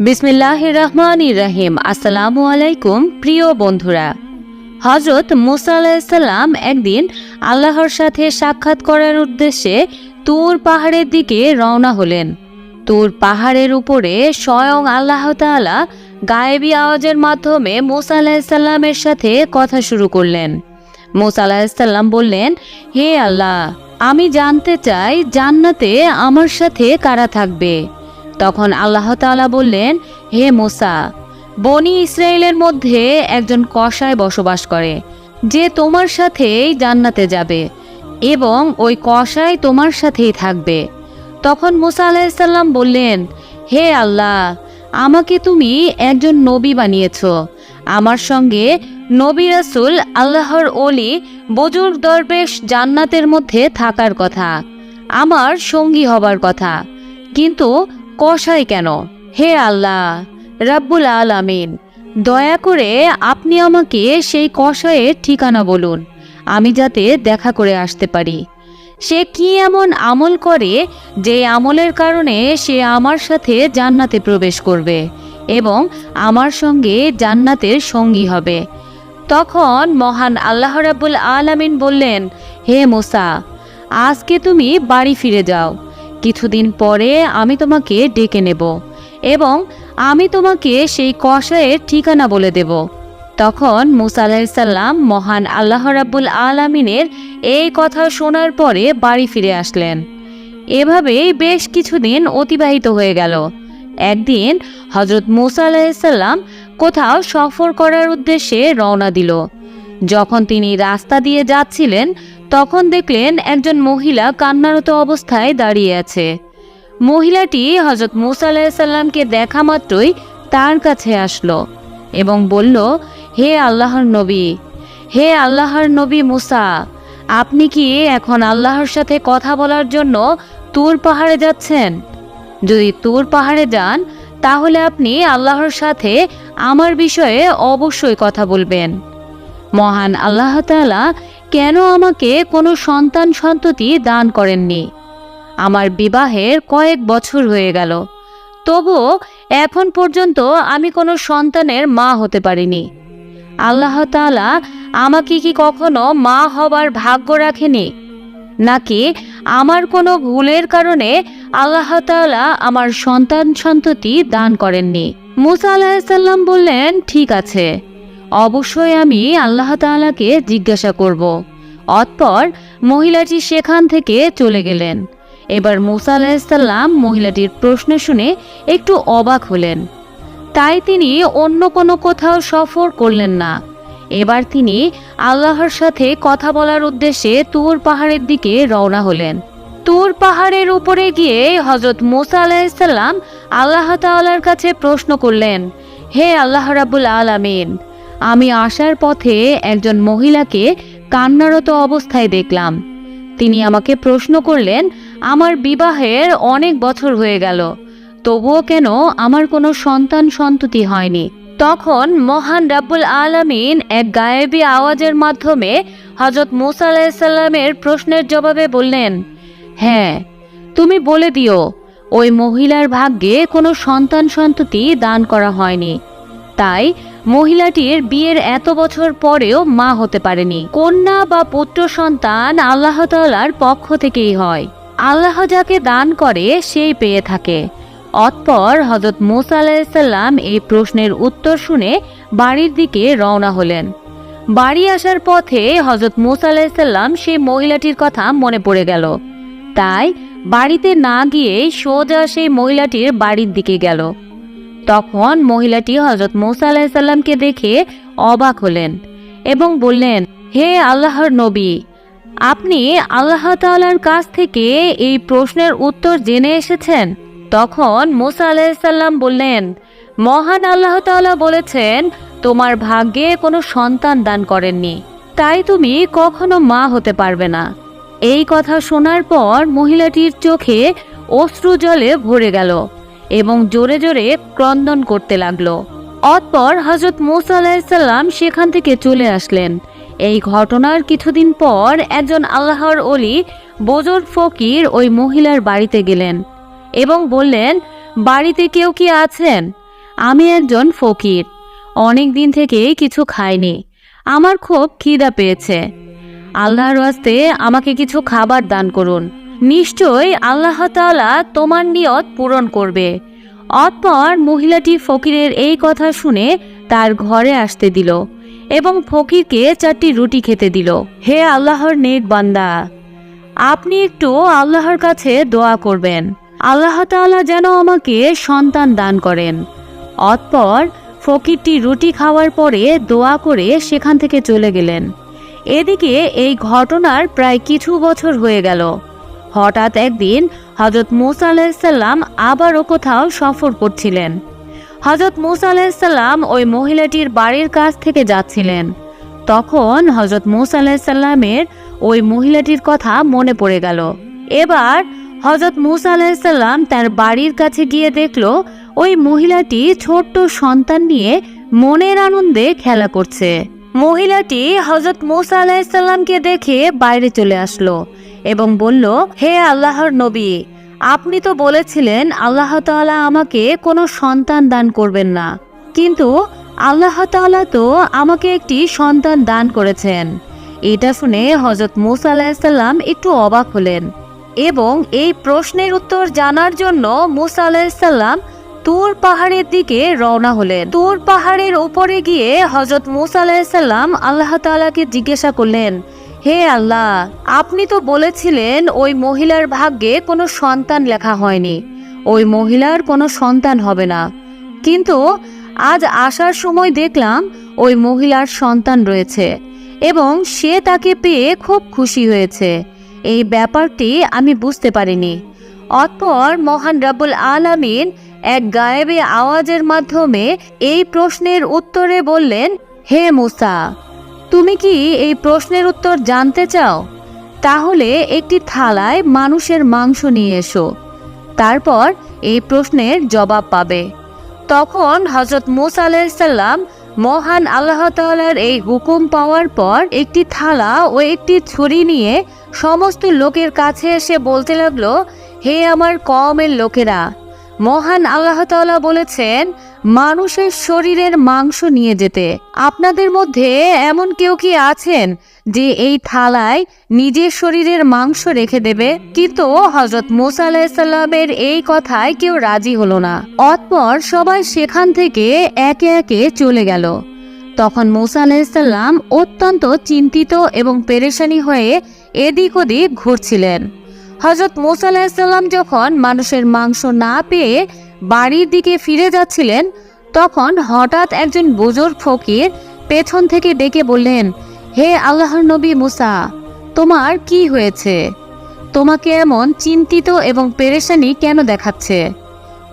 বিসমিল্লাহ রহমান রাহিম আসসালামু আলাইকুম প্রিয় বন্ধুরা। হজরত মুসা একদিন আল্লাহর সাথে সাক্ষাৎ করার উদ্দেশ্যে তুর পাহাড়ের দিকে রওনা হলেন। তুর পাহাড়ের উপরে স্বয়ং আল্লাহ তাআলা গায়েবী আওয়াজের মাধ্যমে মুসা আলাহিসাল্লামের সাথে কথা শুরু করলেন। মুসা আলাহিসাল্লাম বললেন, হে আল্লাহ, আমি জানতে চাই জান্নাতে আমার সাথে কারা থাকবে? তখন আল্লাহ তাআলা বললেন, হে মোসা, বনি ইসরায়েলের মধ্যে একজন কসায় বসবাস করে, যে তোমার সাথেই জান্নাতে যাবে এবং ওই কসাই তোমার সাথেই থাকবে। তখন মোসা আলাহিসাল্লাম বললেন, হে আল্লাহ, আমাকে তুমি একজন নবী বানিয়েছ। আমার সঙ্গে নবী রাসুল আল্লাহর অলি বুজুর্গ দরবেশ জান্নাতের মধ্যে থাকার কথা, আমার সঙ্গী হবার কথা। কিন্তু কষাই কেন? হে আল্লাহ, রাব্বুল আলামিন, দয়া করে আপনি আমাকে সেই কষায়ের ঠিকানা বলুন, আমি যাতে দেখা করে আসতে পারি। সে কি এমন আমল করে যে আমলের কারণে সে আমার সাথে জান্নাতে প্রবেশ করবে এবং আমার সঙ্গে জান্নাতের সঙ্গী হবে? তখন মহান আল্লাহ রাব্বুল আলামিন বললেন, হে মোসা, আজকে তুমি বাড়ি ফিরে যাও। কিছুদিন পরে আমি তোমাকে ডেকে নেব এবং আমি তোমাকে সেই কষায়ের ঠিকানা বলে দেব। তখন মুসা আলাহিসাল্লাম মহান আল্লাহ রাব্বুল আলামিনের এই কথা শোনার পরে বাড়ি ফিরে আসলেন। এভাবেই বেশ কিছুদিন অতিবাহিত হয়ে গেল। একদিন হজরত মুসা আলাহিসাল্লাম কোথাও সফর করার উদ্দেশ্যে রওনা দিল। যখন তিনি রাস্তা দিয়ে যাচ্ছিলেন তখন দেখলেন একজন মহিলা কান্নারত অবস্থায় দাঁড়িয়ে আছে। মহিলাটি হজরত মুসা আলাহিসাল্লামকে দেখা মাত্রই তার কাছে আসলো এবং বলল, হে আল্লাহর নবী, হে আল্লাহর নবী মুসা, আপনি কি এখন আল্লাহর সাথে কথা বলার জন্য তুর পাহাড়ে যাচ্ছেন? যদি তুর পাহাড়ে যান, তাহলে আপনি আল্লাহর সাথে আমার বিষয়ে অবশ্যই কথা বলবেন। মহান আল্লাহ তাআলা কেন আমাকে কোনো সন্তান সন্ততি দান করেননি? আমার বিবাহের কয়েক বছর হয়ে গেল। তবু এখন পর্যন্ত আমি কোনো সন্তানের মা হতে পারিনি। আল্লাহ তাআলা আমাকে কি কখনো মা হবার ভাগ্য রাখেনি? নাকি আমার কোনো ভুলের কারণে আল্লাহ তাআলা আমার সন্তান সন্ততি দান করেননি? মুসা আলাহিসাল্লাম বললেন, ঠিক আছে। অবশ্যই আমি আল্লাহ তাআলাকে জিজ্ঞাসা করব। অতপর মহিলাটি সেখান থেকে চলে গেলেন। এবার মুসা আলাহিসাল্লাম মহিলাটির প্রশ্ন শুনে একটু অবাক হলেন। তাই তিনি অন্য কোনো কোথাও সফর করলেন না। এবার তিনি আল্লাহর সাথে কথা বলার উদ্দেশ্যে তুর পাহাড়ের দিকে রওনা হলেন। তুর পাহাড়ের উপরে গিয়ে হজরত মোসা আলাহিসাল্লাম আল্লাহ তাআলার কাছে প্রশ্ন করলেন, হে আল্লাহ রাবুল আলামিন আমি আসার পথে একজন মহিলাকে কান্নারত অবস্থায় দেখলাম। তিনি আমাকে প্রশ্ন করলেন, আমার বিবাহের অনেক বছর হয়ে গেল, তবুও কেন আমার কোনো সন্তান সন্ততি হয়নি? তখন মহান রাব্বুল আলামিন এক গায়েবী আওয়াজের মাধ্যমে হজরত মুসা আলাহিসাল্লামের প্রশ্নের জবাবে বললেন হ্যাঁ তুমি বলে দিও, ওই মহিলার ভাগ্যে কোনো সন্তান সন্ততি দান করা হয়নি। তাই মহিলাটির বিয়ের এত বছর পরেও মা হতে পারেনি। কন্যা বা পুত্র সন্তান আল্লাহ তাআলার পক্ষ থেকেই হয়। আল্লাহ যাকে দান করে সেই পেয়ে থাকে। অতপর হজরত মোসা আলাহিসাল্লাম এই প্রশ্নের উত্তর শুনে বাড়ির দিকে রওনা হলেন। বাড়ি আসার পথে হজরত মোসা আলাহিসাল্লাম সেই মহিলাটির কথা মনে পড়ে গেল। তাই বাড়িতে না গিয়ে সোজা সেই মহিলাটির বাড়ির দিকে গেল। তখন মহিলাটি হজরত মুসা আলাহিসাল্লামকে দেখে অবাক হলেন এবং বললেন, হে আল্লাহর নবী, আপনি আল্লাহ তাআলার কাছ থেকে এই প্রশ্নের উত্তর জেনে এসেছেন? তখন মুসা আলাহিসাল্লাম বললেন, মহান আল্লাহ তাআলা বলেছেন, তোমার ভাগ্যে কোনো সন্তান দান করেননি, তাই তুমি কখনো মা হতে পারবে না। এই কথা শোনার পর মহিলাটির চোখে অশ্রু জলে ভরে গেল। এবং জোরে জোরে ক্রন্দন করতে লাগল। অতপর হজরত মুসা আলাহিসাল্লাম সেখান থেকে চলে আসলেন। এই ঘটনার কিছুদিন পর একজন আল্লাহর অলি বোজর ফকির ওই মহিলার বাড়িতে গেলেন এবং বললেন, বাড়িতে কেউ কি আছেন? আমি একজন ফকির। অনেক দিন থেকে কিছু খাইনি। আমার খুব খিদা পেয়েছে। আল্লাহর ওয়াস্তে আমাকে কিছু খাবার দান করুন। নিশ্চয়ই আল্লাহ তাআলা তোমার নিয়ত পূরণ করবে। অতপর মহিলাটি ফকিরের এই কথা শুনে তার ঘরে আসতে দিল এবং ফকিরকে চারটি রুটি খেতে দিল। হে আল্লাহর নেক বান্দা, আপনি একটু আল্লাহর কাছে দোয়া করবেন। আল্লাহ তাআলা যেন আমাকে সন্তান দান করেন। অতপর ফকিরটি রুটি খাওয়ার পরে দোয়া করে সেখান থেকে চলে গেলেন। এদিকে এই ঘটনার প্রায় কিছু বছর হয়ে গেল। হঠাৎ একদিন হজরত মুসা আলাইসাল্লাম আবারও কোথাও সফর করছিলেন। হজরত মুসা আলাইসাল্লাম ওই মহিলাটির বাড়ির কাছ থেকে যাচ্ছিলেন। তখন হজরত মুসা আলাইসাল্লামের ওই মহিলাটির কথা মনে পড়ে গেল। এবার হজরত মুসা আলাইসাল্লাম তার বাড়ির কাছে গিয়ে দেখল ওই মহিলাটি ছোট্ট সন্তান নিয়ে মনের আনন্দে খেলা করছে। মহিলাটি হজরত মুসা আলাইসাল্লামকে দেখে বাইরে চলে আসলো এবং বলল, হে আল্লাহর নবী, আপনি তো বলেছিলেন আল্লাহ তাআলা আমাকে কোনো সন্তান দান করবেন না। কিন্তু আল্লাহ তাআলা তো আমাকে একটি সন্তান দান করেছেন। এটা শুনে হজরত মুসা আলাহিসাল্লাম একটু অবাক হলেন এবং এই প্রশ্নের উত্তর জানার জন্য মুসা আলাইসাল্লাম তুর পাহাড়ের দিকে রওনা হলেন। তুর পাহাড়ের ওপরে গিয়ে হজরত মুসা আলাইসাল্লাম আল্লাহ তাআলাকে জিজ্ঞাসা করলেন, হে আল্লাহ, আপনি তো বলেছিলেন ওই মহিলার ভাগ্যে কোনো সন্তান লেখা হয়নি। ওই মহিলার কোনো সন্তান হবে না। কিন্তু আজ আসার সময় দেখলাম ওই মহিলার সন্তান রয়েছে এবং সে তাকে পেয়ে খুব খুশি হয়েছে। এই ব্যাপারটি আমি বুঝতে পারিনি। অতপর মহান রাব্বুল আলামিন এক গায়েবে আওয়াজের মাধ্যমে এই প্রশ্নের উত্তরে বললেন, হে মুসা, তুমি কি এই প্রশ্নের উত্তর জানতে চাও? তাহলে একটি থালায় মানুষের মাংস নিয়ে এসো। তারপর এই প্রশ্নের জবাব পাবে। তখন হজরত মুসা আলাইসাল্লাম মহান আল্লাহ তাআলার এই হুকুম পাওয়ার পর একটি থালা ও একটি ছুরি নিয়ে সমস্ত লোকের কাছে এসে বলতে লাগল, হে আমার কমের লোকেরা মহান আল্লাহ বলেছেন, মানুষের শরীরের মাংস নিয়ে যেতে। আপনাদের মধ্যে এমন কেউ কি আছেন যে এই থালায় নিজের শরীরের মাংস রেখে দেবে? কিন্তু হজরত মোসা এই কথায় কেউ রাজি হলো না। অতপর সবাই সেখান থেকে একে একে চলে গেল। তখন মোসা আলাহিসাল্লাম অত্যন্ত চিন্তিত এবং পেরেশানি হয়ে এদিক ওদিক ঘুরছিলেন। হজরত মোসা আলাহিসাল্লাম যখন মানুষের মাংস না পেয়ে বাড়ির দিকে ফিরে যাচ্ছিলেন, তখন হঠাৎ একজন বুজুর্গ ফকির পেছন থেকে ডেকে বললেন, হে আল্লাহর নবী মুসা, তোমার কি হয়েছে? তোমাকে এমন চিন্তিত এবং পেরেশানি কেন দেখাচ্ছে?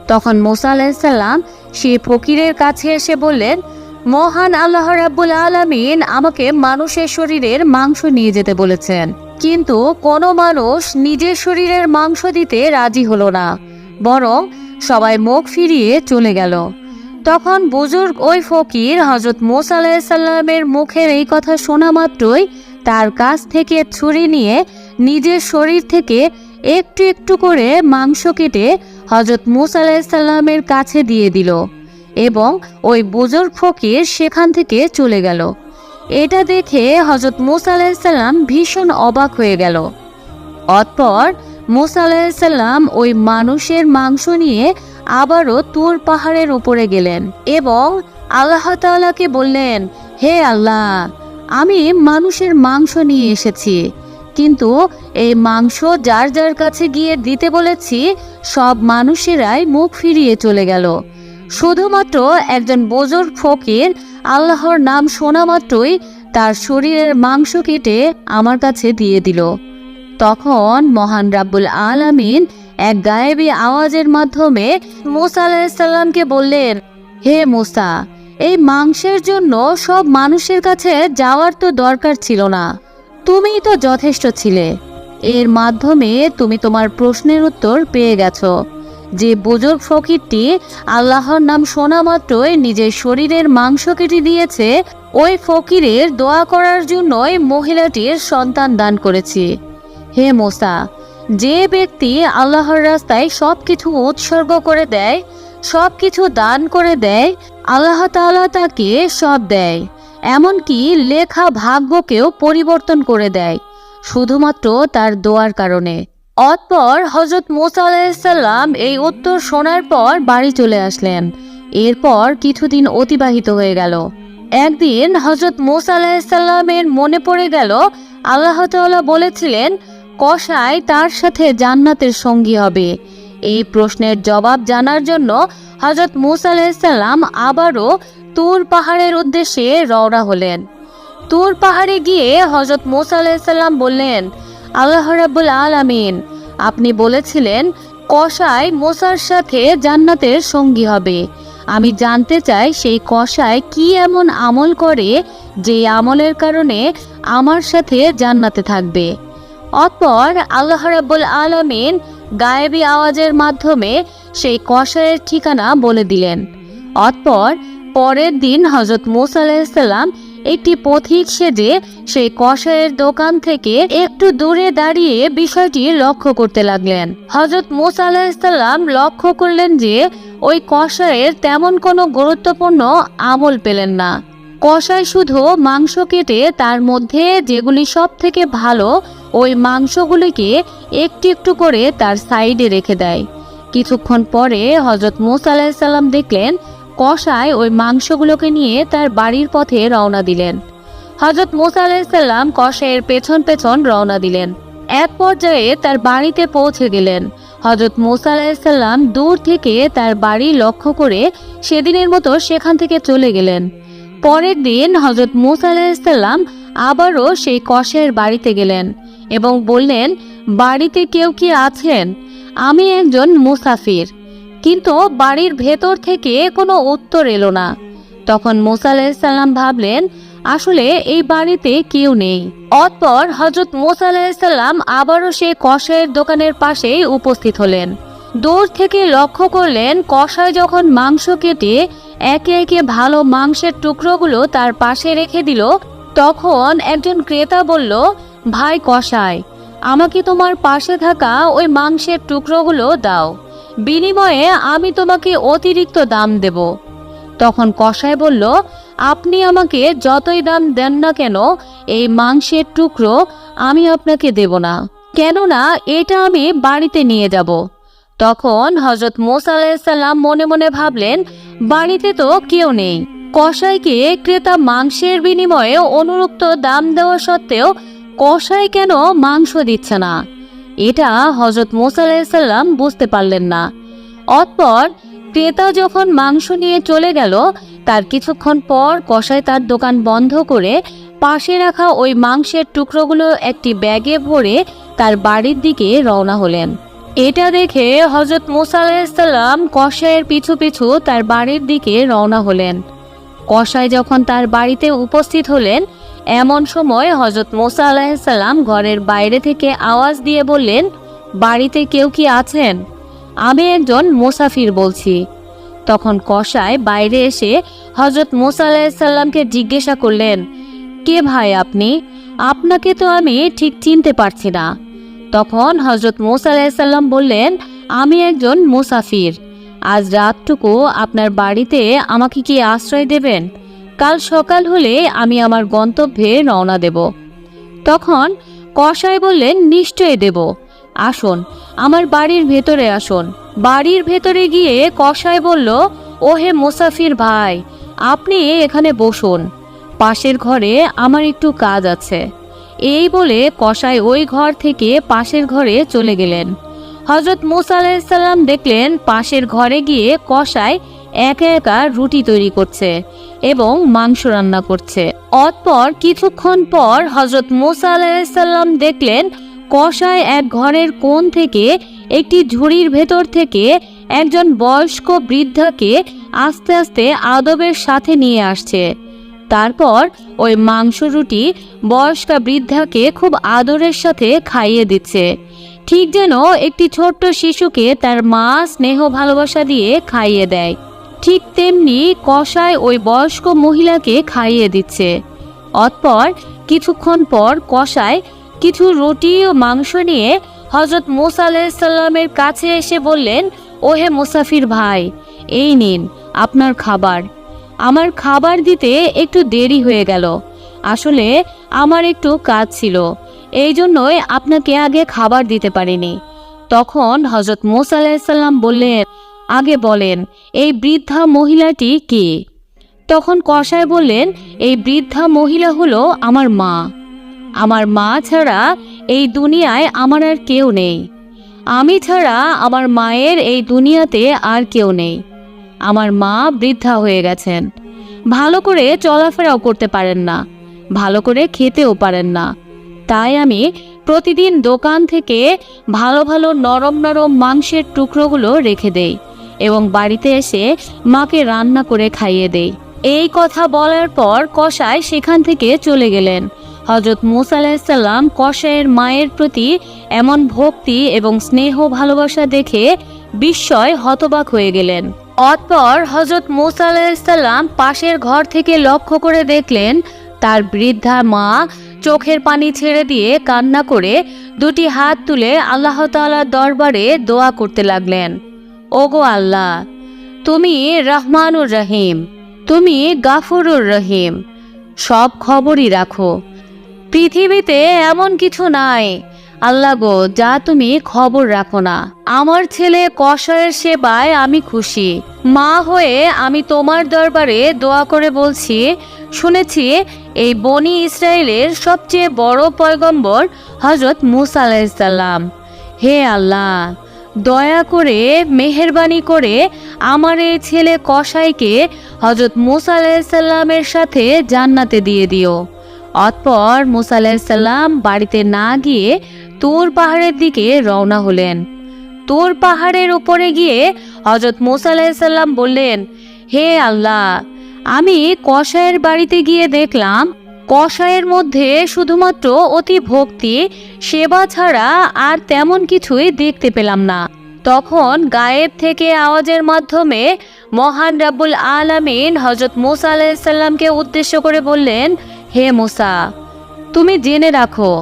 তখন মোসা আলাইসাল্লাম সে ফকিরের কাছে এসে বললেন, মহান আল্লাহ রাব্বুল আলামিন আমাকে মানুষের শরীরের মাংস নিয়ে যেতে বলেছেন। কিন্তু কোনো মানুষ নিজের শরীরের মাংস দিতে রাজি হলো না। বরং সবাই মুখ ফিরিয়ে চলে গেল। তখন বুজুর্গ ওই ফকির হজরত মোসা মুখের এই কথা শোনা মাত্রই তার কাছ থেকে ছুরি নিয়ে নিজের শরীর থেকে একটু একটু করে মাংস কেটে হজরত মুসা আলাইসাল্লামের কাছে দিয়ে দিল এবং ওই বুজুর্গ ফকির সেখান থেকে চলে গেল। এটা দেখে হজরত মুসা আলাইসাল্লাম ভীষণ অবাক হয়ে গেল। অতপর মুসা আলাইসাল্লাম ওই মানুষের মাংস নিয়ে আবারও তুর পাহাড়ের উপরে গেলেন এবং আল্লাহ তাআলাকে বললেন, হে আল্লাহ, আমি মানুষের মাংস নিয়ে এসেছি, কিন্তু এই মাংস যার যার কাছে গিয়ে দিতে বলেছি, সব মানুষেরাই মুখ ফিরিয়ে চলে গেল। শুধুমাত্র একজন বুজুর্গ ফকির, আল্লাহর নাম শোনা মাত্রই তার শরীরের মাংস কেটে আমার কাছে দিয়ে দিল। তখন মহান রাব্বুল আলামিন এক গায়েবী আওয়াজের মাধ্যমে মুসা আলাইসাল্লামকে বললেন, হে মুসা, এই মাংসের জন্য সব মানুষের কাছে যাওয়ার তো দরকার ছিল না। তুমিই তো যথেষ্ট ছিলে। এর মাধ্যমে তুমি তোমার প্রশ্নের উত্তর পেয়ে গেছো। যে বুজুর্গ ফকিরটি আল্লাহর নাম শোনা মাত্রই নিজের শরীরের মাংস কেটে দিয়েছে, ওই ফকিরের দোয়া করার জন্যই মহিলাটির সন্তান দান করেছি। হে মোসা, যে ব্যক্তি আল্লাহর রাস্তায় সব কিছু উৎসর্গ করে দেয় সব কিছু দান করে দেয়, আল্লাহ তাআলা তাকে সব দেয়, এমনকি লেখা ভাগ্যকেও পরিবর্তন করে দেয়, শুধুমাত্র তার দোয়ার কারণে। অতপর হজরত মোসা আলাইসাল্লাম এই উত্তর শোনার পর বাড়ি চলে আসলেন। এরপর কিছুদিন অতিবাহিত হয়ে গেল। একদিন হজরত মোসা আলাইসাল্লামের মনে পড়ে গেল, আল্লাহ বলেছিলেন, কসাই তার সাথে জান্নাতের সঙ্গী হবে। এই প্রশ্নের জবাব জানার জন্য হজরত মুসা আলাইসাল্লাম আবারও তুর পাহাড়ের উদ্দেশ্যে রওনা হলেন। তুর পাহাড়ে গিয়ে হজরত মোসা আলাইসাল্লাম বললেন আল্লাহ রাব্বুল আলামিন। আপনি বলেছিলেন, কসাই মোসার সাথে জান্নাতের সঙ্গী হবে। আমি জানতে চাই, সেই কসাই কি এমন আমল করে যে আমলের কারণে আমার সাথে জান্নাতে থাকবে? অতপর আল্লাহ রাব্বুল আলামিন গায়েবী আওয়াজের মাধ্যমে সেই কসাইয়ের ঠিকানা বলে দিলেন। অতপর পরের দিন হজরত মোসা আলাইসাল্লাম একটি পথিক সেজে সেই কসাইয়ের দোকান থেকে একটু দূরে দাঁড়িয়ে বিষয়টি লক্ষ্য করতে লাগলেন। হজরত মুসা আলাইসাল্লাম লক্ষ্য করলেন যে ওই কসাইয়ের তেমন কোনো গুরুত্বপূর্ণ আমল পেলেন না। কষাই শুধু মাংস কেটে তার মধ্যে যেগুলি সব থেকে ভালো, ওই মাংসগুলিকে একটু একটু করে তার সাইডে রেখে দেয়। কিছুক্ষণ পরে হজরত মুসা আলাহিসাল্লাম দেখলেন কষাই ওই মাংসগুলোকে নিয়ে তার বাড়ির পথে রওনা দিলেন। হজরত মোসা আলাইসাল্লাম কষাইয়ের পেছন পেছন রওনা দিলেন। এক পর্যায়ে তার বাড়িতে পৌঁছে গেলেন। হজরত মোসা আলাইসাল্লাম দূর থেকে তার বাড়ি লক্ষ্য করে সেদিনের মতো সেখান থেকে চলে গেলেন। পরের দিন হজরত মোসা আলাইসাল্লাম আবারও সেই কষের বাড়িতে গেলেন এবং বললেন, বাড়িতে কেউ কি আছেন? আমি একজন মুসাফির। কিন্তু বাড়ির ভেতর থেকে কোনো উত্তর এলো না। তখন মুসা আলাহিসাল্লাম ভাবলেন, আসলে এই বাড়িতে কেউ নেই। অতপর হজরত মুসা আলাহিসাল্লাম আবারও সেই কষাইয়ের দোকানের পাশেই উপস্থিত হলেন। দূর থেকে লক্ষ্য করলেন কষাই যখন মাংস কেটে একে একে ভালো মাংসের টুকরোগুলো তার পাশে রেখে দিল, তখন একজন ক্রেতা বলল, ভাই কষাই আমাকে তোমার পাশে থাকা ওই মাংসের টুকরোগুলো দাও। বিনিময়ে আমি তোমাকে অতিরিক্ত দাম দেব। তখন কষাই বলল, আপনি আমাকে যতই দাম দেন না কেন, এই মাংসের টুকরো আমি আপনাকে দেব না। কেননা এটা আমি বাড়িতে নিয়ে যাব। তখন হজরত মোসা আলাইসাল্লাম মনে মনে ভাবলেন, বাড়িতে তো কেউ নেই। কষাইকে ক্রেতা মাংসের বিনিময়ে অনুরুক্ত দাম দেওয়া সত্ত্বেও কষাই কেন মাংস দিচ্ছে না? এটা হজরত মোসা আলাইসাল্লাম বুঝতে পারলেন না। অতপর ক্রেতা যখন মাংস নিয়ে চলে গেল, তার কিছুক্ষণ পর কসাই তার দোকান বন্ধ করে পাশে রাখা ওই মাংসের টুকরোগুলো একটি ব্যাগে ভরে তার বাড়ির দিকে রওনা হলেন। এটা দেখে হজরত মুসা আলাইসাল্লাম কসাইয়ের পিছু পিছু তার বাড়ির দিকে রওনা হলেন। কসাই যখন তার বাড়িতে উপস্থিত হলেন এমন সময় হজরত মোসা আলাহিসাল্লাম ঘরের বাইরে থেকে আওয়াজ দিয়ে বললেন, বাড়িতে কেউ কি আছেন? আমি একজন মোসাফির বলছি। তখন কসাই বাইরে এসে হজরত মোসা আলাহিসাল্লামকে জিজ্ঞাসা করলেন, কে ভাই আপনি? আপনাকে তো আমি ঠিক চিনতে পারছি না। তখন হজরত মোসা আলাহিসাল্লাম বললেন, আমি একজন মোসাফির। আজ রাতটুকু আপনার বাড়িতে আমাকে কি আশ্রয় দেবেন? কাল সকাল হলে আমি আমার গন্তব্যে রওনা দেব। তখন কসাই বললেন, নিশ্চয় দেব। আসুন, আমার বাড়ির ভেতরে আসুন। বাড়ির ভেতরে গিয়ে কসাই বলল, ওহে মুসাফির ভাই, আপনি এখানে বসুন। পাশের ঘরে আমার একটু কাজ আছে। এই বলে কসাই ওই ঘর থেকে পাশের ঘরে চলে গেলেন। হজরত মুসা আলাইসাল্লাম দেখলেন, পাশের ঘরে গিয়ে কসাই একা একা রুটি তৈরি করছে এবং মাংস রান্না করছে। অতপর কিছুক্ষণ পর হজরত মোসা আলাইসাল্লাম দেখলেন কষায় এক ঘরের কোণ থেকে একটি ঝুড়ির ভেতর থেকে একজন বয়স্ক বৃদ্ধাকে আস্তে আস্তে আদবের সাথে নিয়ে আসছে। তারপর ওই মাংস রুটি বয়স্কা বৃদ্ধাকে খুব আদরের সাথে খাইয়ে দিচ্ছে। ঠিক যেন একটি ছোট্ট শিশুকে তার মা স্নেহ ভালোবাসা দিয়ে খাইয়ে দেয়। ঠিক তেমনি কষায় ওই বয়স্ক মহিলাকে খাইয়ে দিচ্ছে। অতপর কিছুক্ষণ পর কষায় কিছু রুটি ও মাংস নিয়ে হজরত মোসা আলাইসাল্লামের কাছে এসে বললেন, ওহে মুসাফির ভাই, এই নিন আপনার খাবার। আমার খাবার দিতে একটু দেরি হয়ে গেল। আসলে আমার একটু কাজ ছিল। এই জন্যই আপনাকে আগে খাবার দিতে পারিনি। তখন হজরত মোসা আলাইসাল্লাম বললেন আগে বলেন, এই বৃদ্ধা মহিলাটি কে? তখন কসাই বললেন, এই বৃদ্ধা মহিলা হলো আমার মা। আমার মা ছাড়া এই দুনিয়ায় আমার আর কেউ নেই। আমি ছাড়া আমার মায়ের এই দুনিয়াতে আর কেউ নেই। আমার মা বৃদ্ধা হয়ে গেছেন। ভালো করে চলাফেরাও করতে পারেন না। ভালো করে খেতেও পারেন না। তাই আমি প্রতিদিন দোকান থেকে ভালো ভালো নরম নরম মাংসের টুকরোগুলো রেখে দেই। এবং বাড়িতে এসে মাকে রান্না করে খাইয়ে দেই এই কথা বলার পর কসাই সেখান থেকে চলে গেলেন। হজরত মুসা আলাহিসাল্লাম কসাইয়ের মায়ের প্রতি এমন ভক্তি এবং স্নেহ ভালোবাসা দেখে বিস্ময় হতবাক হয়ে গেলেন। অতপর হজরত মুসা আলাহিসাল্লাম পাশের ঘর থেকে লক্ষ্য করে দেখলেন, তার বৃদ্ধা মা চোখের পানি ছেড়ে দিয়ে কান্না করে দুটি হাত তুলে আল্লাহ তাআলার দরবারে দোয়া করতে লাগলেন। ওগো আল্লাহ, তুমি রহমানুর রহিম, তুমি গাফরুর রহিম, সব খবরই রাখো। পৃথিবীতে এমন কিছু নাই, আল্লাহ গো, যা তুমি খবর রাখো না। আমার ছেলে কষায়ের সেবায় আমি খুশি। মা হয়ে আমি তোমার দরবারে দোয়া করে বলছি, শুনেছি এই বনি ইসরায়েলের সবচেয়ে বড় পয়গম্বর হজরত মুসা আলাইসাল্লাম হে আল্লাহ দয়া করে মেহেরবানি করে আমার এই ছেলে কসাইকে হজরত মুসা আলাইসাল্লামের সাথে জান্নাতে দিয়ে দিও। অতপর মুসা আলাইসাল্লাম বাড়িতে না গিয়ে তোর পাহাড়ের দিকে রওনা হলেন। তোর পাহাড়ের উপরে গিয়ে হজরত মুসা আলাইসাল্লাম বললেন, হে আল্লাহ, আমি কসাইয়ের বাড়িতে গিয়ে দেখলাম কসাইয়ের মধ্যে শুধুমাত্র অতি ভক্তি, সেবা ছাড়া আর তেমন কিছুই দেখতে পেলাম না। তখন গায়েব থেকে আওয়াজের মাধ্যমে মহান রাব্বুল আলামিন হজরত মোসা আলাইসাল্লামকে উদ্দেশ্য করে বললেন, হে মোসা, তুমি জেনে রাখো,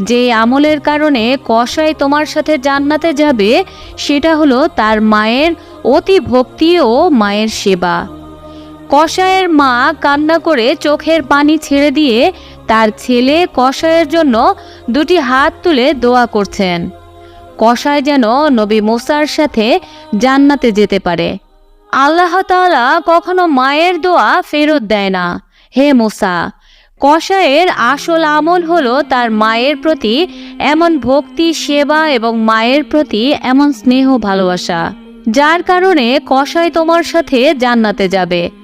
যে আমলের কারণে কসাই তোমার সাথে জান্নাতে যাবে, সেটা হলো তার মায়ের অতি ভক্তি ও মায়ের সেবা। কসাইয়ের মা কান্না করে চোখের পানি ছেড়ে দিয়ে তার ছেলে কসাইয়ের জন্য দুটি হাত তুলে দোয়া করছেন। কসাই যেন নবী মোসার সাথে জান্নাতে যেতে পারে। আল্লাহ তাআলা কখনো মায়ের দোয়া ফেরত দেয় না। হে মোসা, কসাইয়ের আসল আমল হলো তার মায়ের প্রতি এমন ভক্তি, সেবা এবং মায়ের প্রতি এমন স্নেহ ভালোবাসা। যার কারণে কসাই তোমার সাথে জান্নাতে যাবে।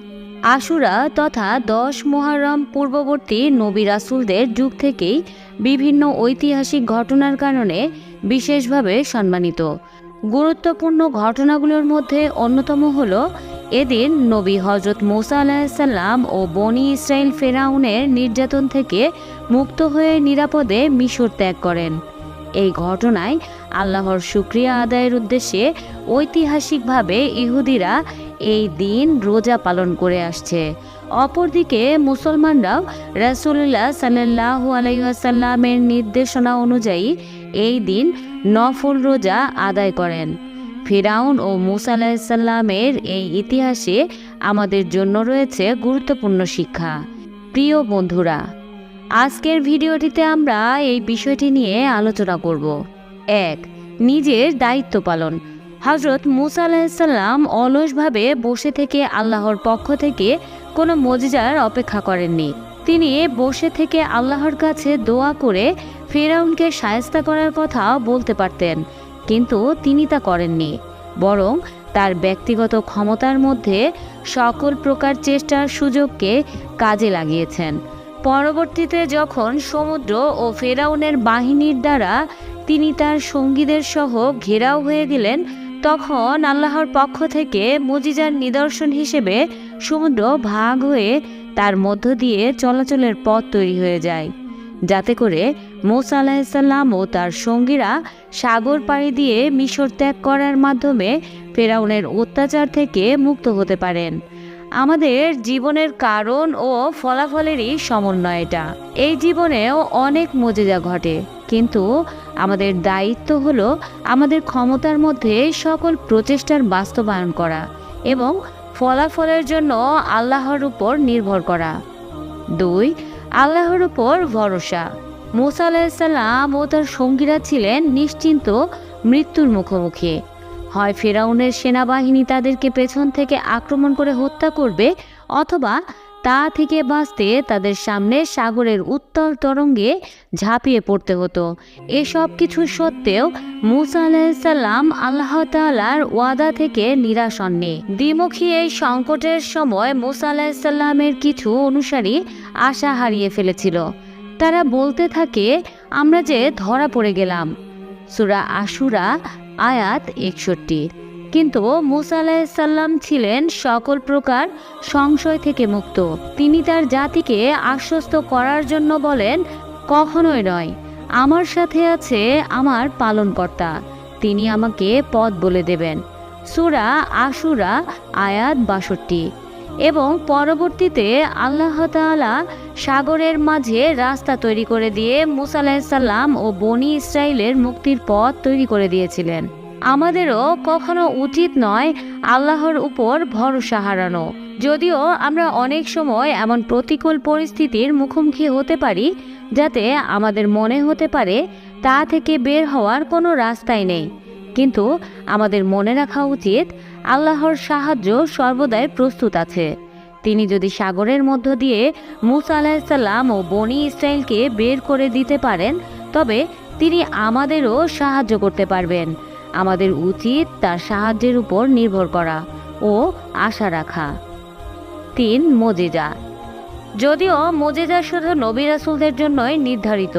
আশুরা তথা দশ মোহারম পূর্ববর্তী নবী রাসুলদের যুগ থেকেই বিভিন্ন ঐতিহাসিক ঘটনার কারণে বিশেষভাবে সম্মানিত। গুরুত্বপূর্ণ ঘটনাগুলোর মধ্যে অন্যতম হল এদিন নবী হজরত মোসা আলাহিসাল্লাম ও বনি ইসরায়েল ফেরাউনের নির্যাতন থেকে মুক্ত হয়ে নিরাপদে মিশর ত্যাগ করেন। এই ঘটনায় আল্লাহর শুক্রিয়া আদায়ের উদ্দেশ্যে ঐতিহাসিকভাবে ইহুদিরা এই দিন রোজা পালন করে আসছে। অপরদিকে মুসলমানরাও রাসুল্লাহ সাল্লাহ আলাইসাল্লামের নির্দেশনা অনুযায়ী এই দিন নফল রোজা আদায় করেন। ফিরাউন ও মুসা আলাহিসাল্লামের এই ইতিহাসে আমাদের জন্য রয়েছে গুরুত্বপূর্ণ শিক্ষা। প্রিয় বন্ধুরা, আজকের ভিডিওটিতে আমরা এই বিষয়টি নিয়ে আলোচনা করব। এক, নিজের দায়িত্ব পালন। হজরত মুসা আলাহিসাল্লাম অলসভাবে বসে থেকে আল্লাহর পক্ষ থেকে কোনো মজিজার অপেক্ষা করেননি। তিনি বসে থেকে আল্লাহর কাছে দোয়া করে ফেরাউনকে সায়স্তা করার কথা বলতে পারতেন, কিন্তু তিনি তা করেননি। বরং তার ব্যক্তিগত ক্ষমতার মধ্যে সকল প্রকার চেষ্টার সুযোগকে কাজে লাগিয়েছেন। পরবর্তীতে যখন সমুদ্র ও ফেরাউনের বাহিনীর দ্বারা তিনি তার সঙ্গীদের সহ ঘেরাও হয়ে গেলেন তখন আল্লাহর পক্ষ থেকে মুজিজার নিদর্শন হিসেবে সমুদ্র ভাগ হয়ে তার মধ্য দিয়ে চলাচলের পথ তৈরি হয়ে যায়। যাতে করে মোসা আলাহিসাল্লাম ও তার সঙ্গীরা সাগর পাড়ি দিয়ে মিশর ত্যাগ করার মাধ্যমে ফেরাউনের অত্যাচার থেকে মুক্ত হতে পারেন। আমাদের জীবনের কারণ ও ফলাফলেরই সমন্বয় এটা। এই জীবনেও অনেক মজেজা ঘটে। কিন্তু আমাদের দায়িত্ব হলো আমাদের ক্ষমতার মধ্যে সকল প্রচেষ্টার বাস্তবায়ন করা এবং ফলাফলের জন্য আল্লাহর উপর নির্ভর করা। দুই, আল্লাহর উপর ভরসা। মুসা আলাহিসাল্লাম ও তার সঙ্গীরা ছিলেন নিশ্চিন্ত মৃত্যুর মুখোমুখি। হয় ফেরাউনের সেনাবাহিনী তাদেরকে পেছন থেকে আক্রমণ করে হত্যা করবে অথবা তা থেকে বাঁচতে তাদের সামনে সাগরের উত্তল তরঙ্গে ঝাঁপিয়ে পড়তে হতো। এসব কিছু সত্ত্বেও মুসা আলাহিসাল্লাম আল্লাহ তালার ওয়াদা থেকে নিরাশ হননি। দ্বিমুখী এই সংকটের সময় মুসা আলাহিসাল্লামের কিছু অনুসারী আশা হারিয়ে ফেলেছিল। তারা বলতে থাকে, আমরা যে ধরা পড়ে গেলাম। সুরা আশুরা, আয়াত একষট্টি। কিন্তু মুসা আলাহিসাল্লাম ছিলেন সকল প্রকার সংশয় থেকে মুক্ত। তিনি তার জাতিকে আশ্বস্ত করার জন্য বলেন, কখনোই নয়। আমার সাথে আছে আমার পালনকর্তা। তিনি আমাকে পথ বলে দেবেন। সুরা আশুরা, আয়াত বাষট্টি। এবং পরবর্তীতে আল্লাহ তাআলা সাগরের মাঝে রাস্তা তৈরি করে দিয়ে মুসা আলাহিসাল্লাম ও বনি ইসরায়েলের মুক্তির পথ তৈরি করে দিয়েছিলেন। আমাদেরও কখনো উচিত নয় আল্লাহর উপর ভরসা হারানো। যদিও আমরা অনেক সময় এমন প্রতিকূল পরিস্থিতির মুখোমুখি হতে পারি, যাতে আমাদের মনে হতে পারে তা থেকে বের হওয়ার কোনো রাস্তাই নেই। কিন্তু আমাদের মনে রাখা উচিত আল্লাহর সাহায্য সর্বদাই প্রস্তুত আছে। তিনি যদি সাগরের মধ্য দিয়ে মুসা আলাহিসাল্লাম ও বনি ইসরায়েলকে বের করে দিতে পারেন, তবে তিনি আমাদেরও সাহায্য করতে পারবেন। আমাদের উচিত তার সাহায্যের উপর নির্ভর করা ও আশা রাখা। তিন, মজেজা। যদিও মজেজা শুধু নবী রাসুলদের জন্যই নির্ধারিত,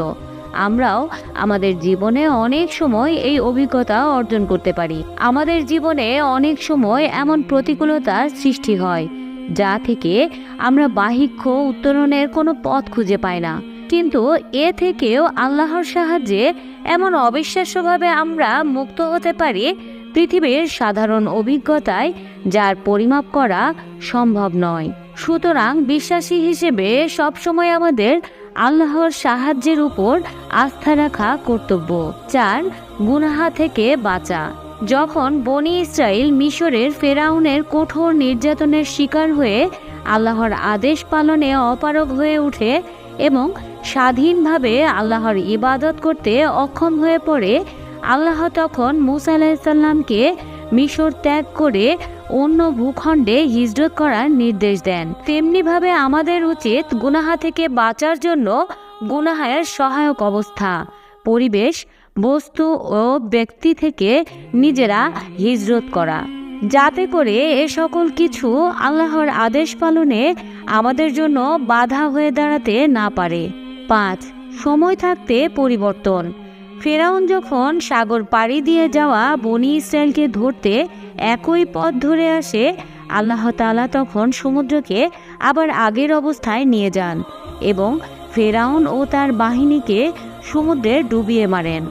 আমরাও আমাদের জীবনে অনেক সময় এই অভিজ্ঞতা অর্জন করতে পারি। আমাদের জীবনে অনেক সময় এমন প্রতিকূলতার সৃষ্টি হয়, যা থেকে আমরা বাহিক্য উত্তরণের কোনো পথ খুঁজে পাই না। কিন্তু এ থেকেও আল্লাহর সাহায্যে এমন অবিশ্বাস্যভাবে আমরা মুক্ত হতে পারি পৃথিবীর সাধারণ অভিজ্ঞতায়, যার পরিমাপ করা সম্ভব নয়। সুতরাং বিশ্বাসী হিসেবে সবসময় আমাদের আল্লাহর সাহায্যের উপর আস্থা রাখা কর্তব্য চার গুনাহা থেকে বাঁচা। যখন বনি ইসরায়েল মিশরের ফেরাউনের কঠোর নির্যাতনের শিকার হয়ে আল্লাহর আদেশ পালনে অপারগ হয়ে ওঠে এবং স্বাধীনভাবে আল্লাহর ইবাদত করতে অক্ষম হয়ে পড়ে, আল্লাহ তখন মুসা আলাহিসাল্লামকে মিশর ত্যাগ করে অন্য ভূখণ্ডে হিজরত করার নির্দেশ দেন। তেমনিভাবে আমাদের উচিত গুনাহা থেকে বাঁচার জন্য গুনাহের সহায়ক অবস্থা, পরিবেশ, বস্তু ও ব্যক্তি থেকে নিজেরা হিজরত করা। যাতে করে এ সকল কিছু আল্লাহর আদেশ পালনে আমাদের জন্য বাধা হয়ে দাঁড়াতে না পারে। পাঁচ, সময় থাকতে পরিবর্তন। ফেরাউন যখন সাগর পাড়ি দিয়ে যাওয়া বনি ইসরায়েলকে ধরতে একই পথ ধরে আসে, আল্লাহ তাআলা তখন সমুদ্রকে আবার আগের অবস্থায় নিয়ে যান এবং ফেরাউন ও তার বাহিনীকে সমুদ্রে ডুবিয়ে মারেন।